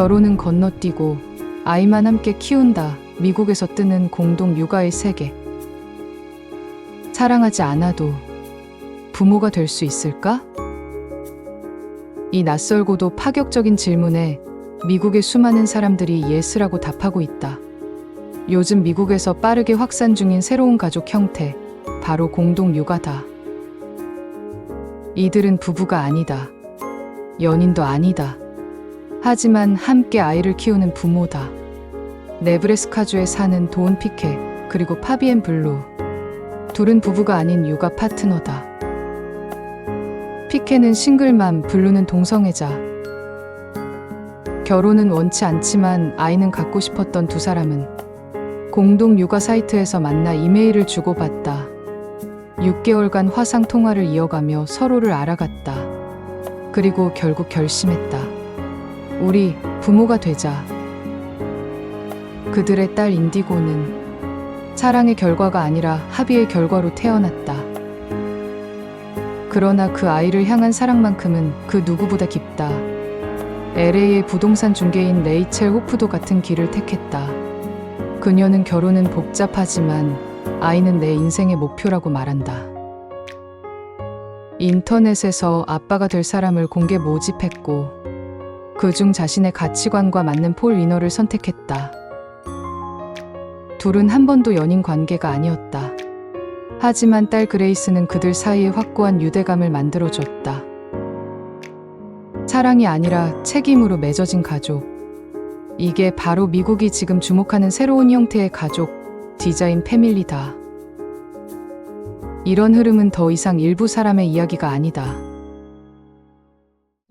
결혼은 건너뛰고 아이만 함께 키운다. 미국에서 뜨는 공동 육아의 세계. 사랑하지 않아도 부모가 될 수 있을까? 이 낯설고도 파격적인 질문에 미국의 수많은 사람들이 예스라고 답하고 있다. 요즘 미국에서 빠르게 확산 중인 새로운 가족 형태, 바로 공동 육아다. 이들은 부부가 아니다. 연인도 아니다. 하지만 함께 아이를 키우는 부모다. 네브래스카주에 사는 도운 피케, 그리고 파비엔 블루. 둘은 부부가 아닌 육아 파트너다. 피케는 싱글맘, 블루는 동성애자. 결혼은 원치 않지만 아이는 갖고 싶었던 두 사람은 공동 육아 사이트에서 만나 이메일을 주고받다. 6개월간 화상 통화를 이어가며 서로를 알아갔다. 그리고 결국 결심했다. 우리 부모가 되자. 그들의 딸 인디고는 사랑의 결과가 아니라 합의의 결과로 태어났다. 그러나 그 아이를 향한 사랑만큼은 그 누구보다 깊다. LA의 부동산 중개인 레이첼 호프도 같은 길을 택했다. 그녀는 결혼은 복잡하지만 아이는 내 인생의 목표라고 말한다. 인터넷에서 아빠가 될 사람을 공개 모집했고, 그중 자신의 가치관과 맞는 폴 위너를 선택했다. 둘은 한 번도 연인 관계가 아니었다. 하지만 딸 그레이스는 그들 사이에 확고한 유대감을 만들어줬다. 사랑이 아니라 책임으로 맺어진 가족. 이게 바로 미국이 지금 주목하는 새로운 형태의 가족, 디자인 패밀리다. 이런 흐름은 더 이상 일부 사람의 이야기가 아니다.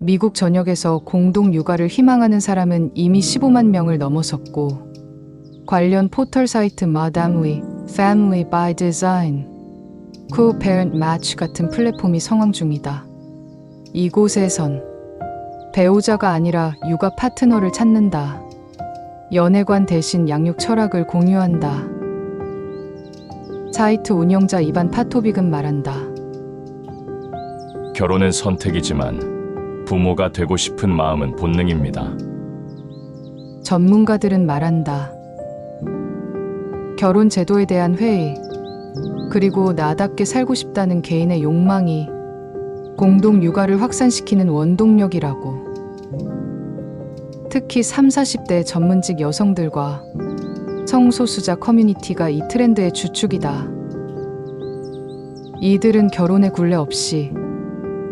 미국 전역에서 공동 육아를 희망하는 사람은 이미 15만 명을 넘어섰고, 관련 포털 사이트 마담위, Family by Design, Co-Parent Match 같은 플랫폼이 성황 중이다. 이곳에선 배우자가 아니라 육아 파트너를 찾는다. 연애관 대신 양육 철학을 공유한다. 사이트 운영자 이반 파토빅은 말한다. 결혼은 선택이지만 부모가 되고 싶은 마음은 본능입니다. 전문가들은 말한다. 결혼 제도에 대한 회의, 그리고 나답게 살고 싶다는 개인의 욕망이 공동 육아를 확산시키는 원동력이라고. 특히 3, 40대 전문직 여성들과 성소수자 커뮤니티가 이 트렌드의 주축이다. 이들은 결혼의 굴레 없이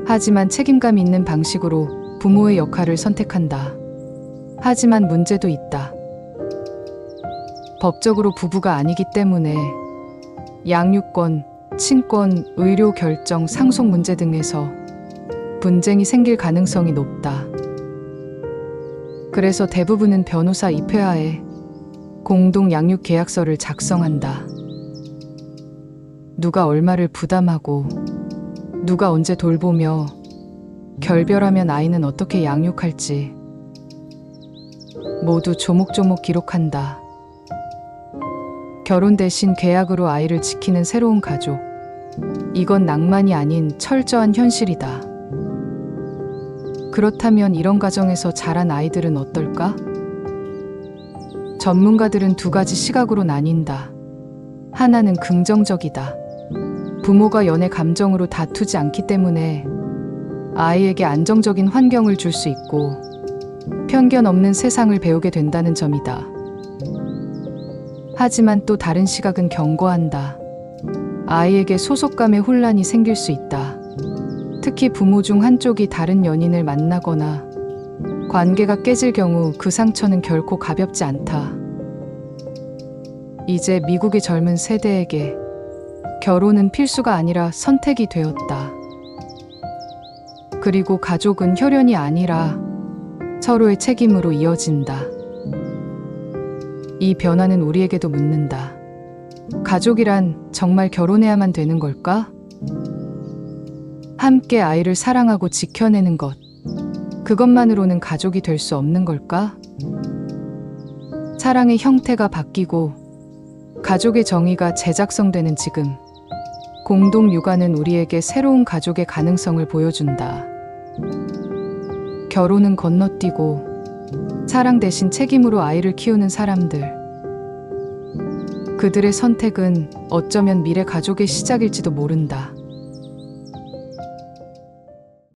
하지만 책임감 있는 방식으로 부모의 역할을 선택한다. 하지만 문제도 있다. 법적으로 부부가 아니기 때문에 양육권, 친권, 의료 결정, 상속 문제 등에서 분쟁이 생길 가능성이 높다. 그래서 대부분은 변호사 입회하에 공동 양육 계약서를 작성한다. 누가 얼마를 부담하고 누가 언제 돌보며 결별하면 아이는 어떻게 양육할지 모두 조목조목 기록한다. 결혼 대신 계약으로 아이를 지키는 새로운 가족. 이건 낭만이 아닌 철저한 현실이다. 그렇다면 이런 가정에서 자란 아이들은 어떨까? 전문가들은 두 가지 시각으로 나뉜다. 하나는 긍정적이다. 부모가 연애 감정으로 다투지 않기 때문에 아이에게 안정적인 환경을 줄 수 있고 편견 없는 세상을 배우게 된다는 점이다. 하지만 또 다른 시각은 경고한다. 아이에게 소속감의 혼란이 생길 수 있다. 특히 부모 중 한쪽이 다른 연인을 만나거나 관계가 깨질 경우 그 상처는 결코 가볍지 않다. 이제 미국의 젊은 세대에게 결혼은 필수가 아니라 선택이 되었다. 그리고 가족은 혈연이 아니라 서로의 책임으로 이어진다. 이 변화는 우리에게도 묻는다. 가족이란 정말 결혼해야만 되는 걸까? 함께 아이를 사랑하고 지켜내는 것. 그것만으로는 가족이 될 수 없는 걸까? 사랑의 형태가 바뀌고 가족의 정의가 재작성되는 지금. 공동 육아는 우리에게 새로운 가족의 가능성을 보여준다. 결혼은 건너뛰고 사랑 대신 책임으로 아이를 키우는 사람들. 그들의 선택은 어쩌면 미래 가족의 시작일지도 모른다.